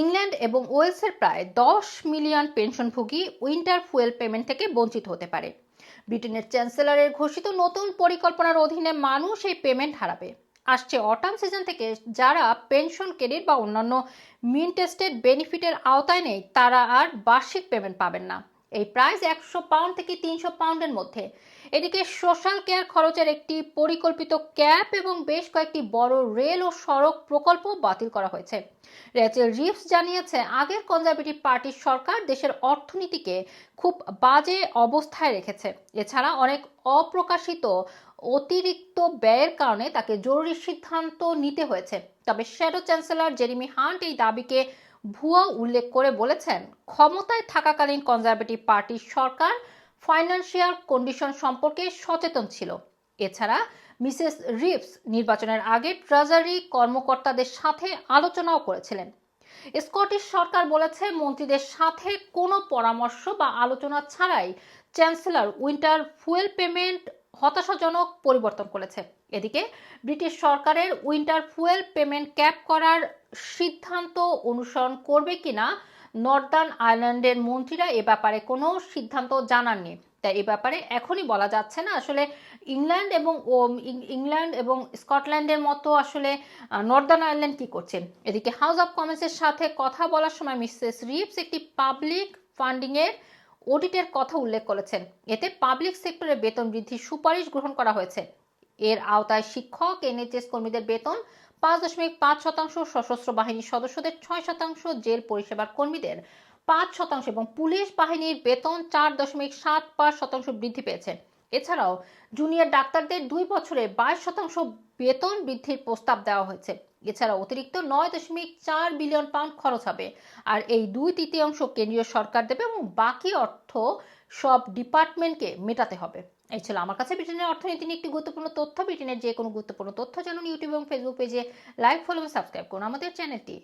England এবং ওয়েলসের প্রায় দশ মিলিয়ন পেনশনভোগী উইন্টার ফুয়েল পেমেন্ট থেকে বঞ্চিত হতে পারে। ব্রিটেনের চ্যান্সেলরের ঘোষিত নতুন পরিকল্পনার অধীনে মানুষ এই পেমেন্ট হারাবে। আসছে অটাম সিজন থেকে যারা পেনশন ক্রেডিট বা অন্যান্য মিনটেস্টেড বেনিফিটের আওতায় নেই, তারা আর বার্ষিক পেমেন্ট পাবেন না। এই প্রাইস একশো পাউন্ড থেকে তিনশো পাউন্ডের মধ্যে। এদিকে সোশ্যাল কেয়ার খরচের একটি পরিকল্পিত ক্যাপ এবং বেশ কয়েকটি বড় রেল ও সড়ক প্রকল্প বাতিল করা হয়েছে। রেচেল রিভস জানিয়েছে, আগের কনজারভেটিভ পার্টির সরকার দেশের অর্থনীতিকে খুব বাজে অবস্থায় রেখেছে। এছাড়া অনেক অপ্রকাশিত অতিরিক্ত ব্যয়ের কারণে তাকে জরুরি সিদ্ধান্ত নিতে হয়েছে। তবে শ্যাডো চ্যান্সেলর জেরিমি হান্ট এই দাবিকে ভুয়া উল্লেখ করে বলেছেন, ক্ষমতায় থাকাকালীন কনজারভেটিভ পার্টির সরকার ফাইন্যান্সিয়াল কন্ডিশন সম্পর্কে সচেতন ছিল। এছাড়া মিসেস রিভস নির্বাচনের আগে ট্রেজারি কর্মকর্তাদের সাথে আলোচনাও করেছিলেন। স্কটিশ সরকার বলেছে, মন্ত্রীদের সাথে কোনো পরামর্শ বা আলোচনা ছাড়াই চ্যান্সেলর উইন্টার ফুয়েল পেমেন্ট হতাশাজনক পরিবর্তন করেছে। এদিকে ব্রিটিশ সরকারের উইন্টার ফুয়েল পেমেন্ট ক্যাপ করার সিদ্ধান্ত অনুসরণ করবে কিনা নর্দার্ন আয়ারল্যান্ডের মন্ত্রীরা এ ব্যাপারে কোনো সিদ্ধান্ত জানাননি। তাই এ ব্যাপারে এখনই বলা যাচ্ছে না। আসলে ইংল্যান্ড এবং ইংল্যান্ড এবং স্কটল্যান্ডের মতো আসলে নর্দার্ন আয়ারল্যান্ড কি করছেন এদিকে হাউস অফ কমন্সের সাথে কথা বলার সময় মিসেস রিপস একটি পাবলিক ফান্ডিংয়ের অডিটের কথা উল্লেখ করেছেন। এতে পাবলিক সেক্টরে বেতন বৃদ্ধির সুপারিশ গ্রহণ করা হয়েছে। এর আওতায় শিক্ষক, এনএইচএস কর্মীদের বেতন পাঁচ দশমিক পাঁচ শতাংশ, সশস্ত্র বাহিনীর সদস্যদের ছয় শতাংশ, জেল পরিষেবার কর্মীদের পাঁচ শতাংশ এবং পুলিশ বাহিনীর বেতন চার দশমিক সাত পাঁচ শতাংশ বৃদ্ধি পেয়েছে। এছাড়াও জুনিয়র ডাক্তারদের দুই বছরে বাইশ শতাংশ বেতন বৃদ্ধির প্রস্তাব দেওয়া হয়েছে। এছাড়া অতিরিক্ত নয় দশমিক চার বিলিয়ন পাউন্ড খরচ হবে। আর এই দুই তৃতীয়াংশ কেন্দ্রীয় সরকার দেবে এবং বাকি অর্থ সব ডিপার্টমেন্টকে মেটাতে হবে। এই ছিল আমার কাছে ব্রিটেনের অর্থনীতি নিয়ে একটি গুরুত্বপূর্ণ তথ্য। ব্রিটেনের যে কোনো গুরুত্বপূর্ণ তথ্য জানুন ইউটিউব এবং ফেসবুক পেজে। লাইক, ফলো এবং সাবস্ক্রাইব করুন আমাদের চ্যানেলটি।